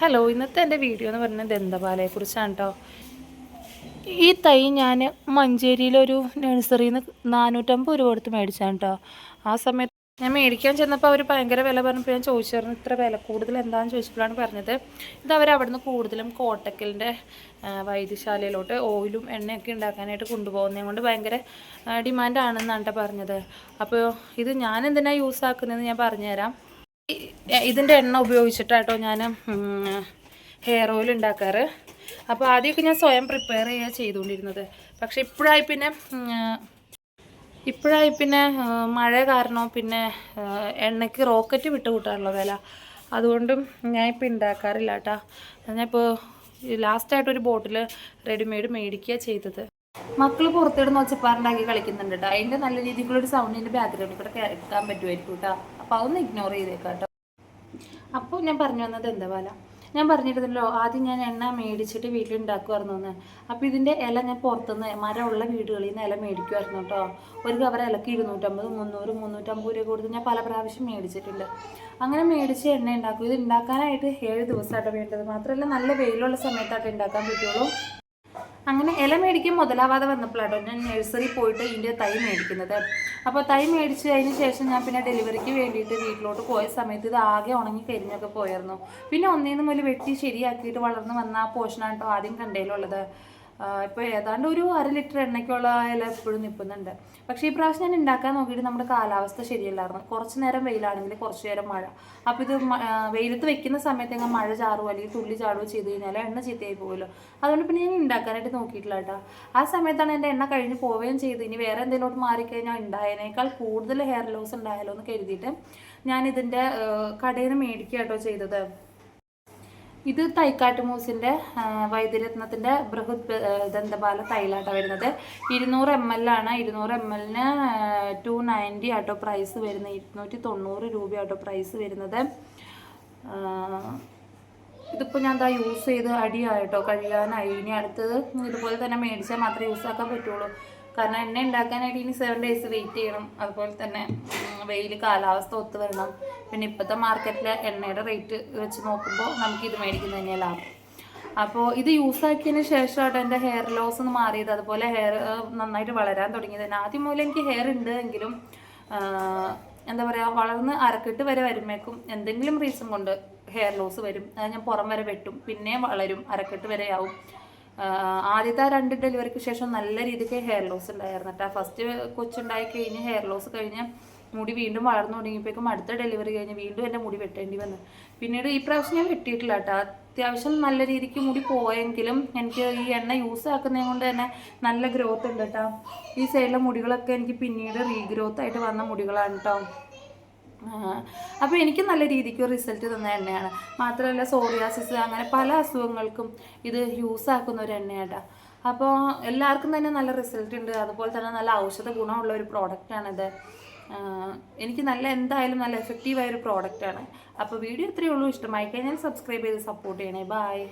Hello ഇന്നത്തെ എന്റെ video എന്ന് പറയുന്നത് ദന്തപാലയെ കുറിച്ചാണ് കേട്ടോ ഈ തൈ ഞാൻ മഞ്ചേരിയിലൊരു നഴ്സറിയിൽ നിന്ന് നാനൂറ്റമ്പത് രൂപ കൊടുത്ത് മേടിച്ചാണ് കേട്ടോ ആ സമയത്ത് ഞാൻ മേടിക്കാൻ ചെന്നപ്പോൾ അവർ ഭയങ്കര വില പറഞ്ഞപ്പോൾ ഞാൻ ചോദിച്ചായിരുന്നു ഇത്ര വില കൂടുതൽ എന്താണെന്ന് ചോദിച്ചപ്പോഴാണ് പറഞ്ഞത്. ഇത് അവർ അവിടുന്ന് കൂടുതലും കോട്ടക്കലിന്റെ വൈദ്യശാലയിലോട്ട് ഓയിലും എണ്ണയൊക്കെ ഉണ്ടാക്കാനായിട്ട് കൊണ്ടുപോകുന്നതും കൊണ്ട് ഭയങ്കര ഡിമാൻഡാണെന്നാണ് പറഞ്ഞത്. അപ്പോൾ ഇത് ഞാൻ എന്തിനാണ് യൂസ് ആക്കുന്നതെന്ന് ഞാൻ പറഞ്ഞുതരാം. ഇതിന്റെ എണ്ണ ഉപയോഗിച്ചിട്ടാട്ടോ ഞാൻ ഹെയർ ഓയിൽ ഉണ്ടാക്കാറ്. അപ്പോൾ ആദ്യമൊക്കെ ഞാൻ സ്വയം പ്രിപ്പയർ ചെയ്യുക ചെയ്തുകൊണ്ടിരുന്നത്. പക്ഷേ ഇപ്പോഴായി പിന്നെ ഇപ്പോഴായി പിന്നെ മഴ കാരണം പിന്നെ എണ്ണയ്ക്ക് റോക്കറ്റ് വിട്ട് കൂട്ടാറുള്ള വില. അതുകൊണ്ടും ഞാൻ ഇപ്പോൾ ഉണ്ടാക്കാറില്ല കേട്ടോ ഞാനിപ്പോൾ ലാസ്റ്റായിട്ട് ഒരു ബോട്ടിൽ റെഡിമെയ്ഡ് മേടിക്കുക ചെയ്തത്. മക്കൾ പുറത്തിടുന്ന ഒച്ചപ്പാറുണ്ടാക്കി കളിക്കുന്നുണ്ട് കേട്ടോ അതിന്റെ നല്ല രീതിക്കുള്ളൊരു സൗണ്ടിന്റെ ബാക്ക്ഗ്രൗണ്ടിൽ കൂടെ കേൾക്കാൻ പറ്റുമായിരിക്കും കേട്ടോ അപ്പോൾ അതൊന്ന് ഇഗ്നോർ ചെയ്തേക്കാം കേട്ടോ അപ്പോൾ ഞാൻ പറഞ്ഞു വന്നത് എന്താ പോലെ ഞാൻ പറഞ്ഞിരുന്നല്ലോ ആദ്യം ഞാൻ എണ്ണ മേടിച്ചിട്ട് വീട്ടിൽ ഉണ്ടാക്കുമായിരുന്നു എന്ന് അപ്പോൾ ഇതിന്റെ ഇല ഞാൻ പുറത്തുനിന്ന് മരമുള്ള വീടുകളിൽ നിന്ന് ഇല മേടിക്കുമായിരുന്നു കേട്ടോ ഒരു കവർ ഇലക്ക് ഇരുന്നൂറ്റമ്പത് മുന്നൂറ് മുന്നൂറ്റമ്പത് രൂപ കൊടുത്ത് ഞാൻ പല പ്രാവശ്യം മേടിച്ചിട്ടുണ്ട്. അങ്ങനെ മേടിച്ച് എണ്ണ ഉണ്ടാക്കും. ഇത് ഉണ്ടാക്കാനായിട്ട് ഏഴ് ദിവസമായിട്ട് വേണ്ടത്. മാത്രമല്ല നല്ല വെയിലുള്ള സമയത്തായിട്ട് ഉണ്ടാക്കാൻ പറ്റുള്ളൂ. അങ്ങനെ ഇല മേടിക്കാൻ മുതലാവാതെ വന്നപ്പോഴാട്ടോ ഞാൻ നഴ്സറി പോയിട്ട് ഇതിന്റെ തൈ മേടിക്കുന്നത്. അപ്പോൾ തൈ മേടിച്ച് അതിന് ശേഷം ഞാൻ പിന്നെ ഡെലിവറിക്ക് വേണ്ടിയിട്ട് വീട്ടിലോട്ട് പോയ സമയത്ത് ഇത് ആകെ ഉണങ്ങി കരിഞ്ഞൊക്കെ പോയായിരുന്നു. പിന്നെ ഒന്നേന്ന് മുതൽ വെട്ടി ശരിയാക്കിയിട്ട് വളർന്ന് വന്ന ആ പോർഷനാണ് കേട്ടോ ആദ്യം കണ്ടതിലുള്ളത് ഇപ്പോൾ ഏതാണ്ട് ഒരു അര ലിറ്റർ എണ്ണയ്ക്കുള്ള ഇല എപ്പോഴും നിൽക്കുന്നുണ്ട്. പക്ഷേ ഈ പ്രാവശ്യം ഞാൻ ഉണ്ടാക്കാൻ നോക്കിയിട്ട് നമ്മുടെ കാലാവസ്ഥ ശരിയല്ലായിരുന്നു. കുറച്ച് നേരം വെയിലാണെങ്കിൽ കുറച്ച് നേരം മഴ. അപ്പോൾ ഇത് വെയിലത്ത് വെക്കുന്ന സമയത്ത് ഞങ്ങൾ മഴ ചാറുമോ അല്ലെങ്കിൽ തുള്ളി ചാടുകയോ ചെയ്ത് കഴിഞ്ഞാൽ എണ്ണ ചീത്തയായി പോകുമല്ലോ അതുകൊണ്ട് പിന്നെ ഞാൻ ഉണ്ടാക്കാനായിട്ട് നോക്കിയിട്ടില്ല കേട്ടോ. ആ സമയത്താണ് എന്റെ എണ്ണ കഴിഞ്ഞ് പോവുകയും ചെയ്ത് ഇനി വേറെ എന്തെങ്കിലോട്ട് മാറിക്കഴിഞ്ഞാൽ ഉണ്ടായതിനേക്കാൾ കൂടുതൽ ഹെയർ ലോസ് ഉണ്ടായാലോ എന്ന് കരുതിയിട്ട് ഞാൻ ഇതിന്റെ കടയിൽ നിന്ന് മേടിക്കുക കേട്ടോ ചെയ്തത്. ഇത് തൈക്കാട്ട് മൂസിന്റെ വൈദ്യരത്നത്തിന്റെ ബൃഹത് ദന്തപാല തൈലാട്ട വരുന്നത്. ഇരുന്നൂറ് എം എൽ ആണ്. ഇരുന്നൂറ് എം എല്ലിന് ടു നയന്റി ആട്ടോ പ്രൈസ് വരുന്നത് ഇരുന്നൂറ്റി തൊണ്ണൂറ് രൂപ ആട്ടോ പ്രൈസ് വരുന്നത്. ഇതിപ്പോൾ ഞാൻ എന്താ യൂസ് ചെയ്ത് അടിയായിട്ടോ കഴിയാനായി ഇനി അടുത്തത് ഇതുപോലെ തന്നെ മേടിച്ചാൽ മാത്രമേ യൂസ് ആക്കാൻ പറ്റുള്ളൂ. കാരണം എണ്ണ ഉണ്ടാക്കാനായിട്ട് ഇനി സെവൻ ഡേയ്സ് വെയിറ്റ് ചെയ്യണം. അതുപോലെ തന്നെ വെയിൽ കാലാവസ്ഥ ഒത്തു വരണം പിന്നെ ഇപ്പോഴത്തെ മാർക്കറ്റിലെ എണ്ണയുടെ റേറ്റ് വെച്ച് നോക്കുമ്പോൾ നമുക്ക് ഇത് മേടിക്കുന്നത് തന്നെയാണ് ലാഭം. അപ്പോൾ ഇത് യൂസ് ആക്കിയതിന് ശേഷമായിട്ട് എന്റെ ഹെയർ ലോസ് ഒന്ന് മാറിയത്. അതുപോലെ ഹെയർ നന്നായിട്ട് വളരാൻ തുടങ്ങിയത്. തന്നെ ആദ്യം മൂലം എനിക്ക് ഹെയർ ഉണ്ട് എങ്കിലും എന്താ പറയുക വളർന്ന് അരക്കെട്ട് വരെ വരുമ്പോഴേക്കും എന്തെങ്കിലും റീസൺ കൊണ്ട് ഹെയർ ലോസ് വരും. അത് ഞാൻ പുറം വരെ വെട്ടും. പിന്നെ വളരും അരക്കെട്ട് വരെ ആവും. ആഹ്, ആദ്യത്തെ രണ്ട് ഡെലിവറിക്ക് ശേഷം നല്ല രീതിക്ക് ഹെയർ ലോസ് ഉണ്ടായിരുന്നു കേട്ടോ ഫസ്റ്റ് കൊച്ചുണ്ടായി കഴിഞ്ഞ് ഹെയർ ലോസ് കഴിഞ്ഞ് മുടി വീണ്ടും വളർന്നു തുടങ്ങിയപ്പോഴേക്കും അടുത്ത ഡെലിവറി കഴിഞ്ഞ് വീണ്ടും എന്റെ മുടി വെട്ടേണ്ടി വന്നു. പിന്നീട് ഈ പ്രാവശ്യം ഞാൻ വെട്ടിയിട്ടില്ല കേട്ടോ. അത്യാവശ്യം നല്ല രീതിക്ക് മുടി പോയെങ്കിലും എനിക്ക് ഈ എണ്ണ യൂസ് ആക്കുന്നത് കൊണ്ട് തന്നെ നല്ല ഗ്രോത്ത് ഉണ്ട് കേട്ടോ. ഈ സൈഡിലെ മുടികളൊക്കെ എനിക്ക് പിന്നീട് റീഗ്രോത്ത് ആയിട്ട് വന്ന മുടികളാണ് കേട്ടോ. അപ്പോൾ എനിക്ക് നല്ല രീതിക്ക് റിസൾട്ട് തന്ന എണ്ണയാണ്. മാത്രമല്ല സോറിയാസിസ് അങ്ങനെ പല അസുഖങ്ങൾക്കും ഇത് യൂസ് ആക്കുന്ന ഒരു എണ്ണയാട്ടോ അപ്പോൾ എല്ലാവർക്കും തന്നെ നല്ല റിസൾട്ട് ഉണ്ട്. അതുപോലെ തന്നെ നല്ല ഔഷധ ഗുണമുള്ള ഒരു പ്രോഡക്റ്റാണിത് എനിക്ക് നല്ല എന്തായാലും നല്ല എഫക്റ്റീവായ ഒരു പ്രോഡക്റ്റാണ് അപ്പോൾ വീഡിയോ ഇത്രയേ ഉള്ളൂ. ഇഷ്ടമായി കഴിഞ്ഞാൽ സബ്സ്ക്രൈബ് ചെയ്ത് സപ്പോർട്ട് ചെയ്യണേ. ബായ്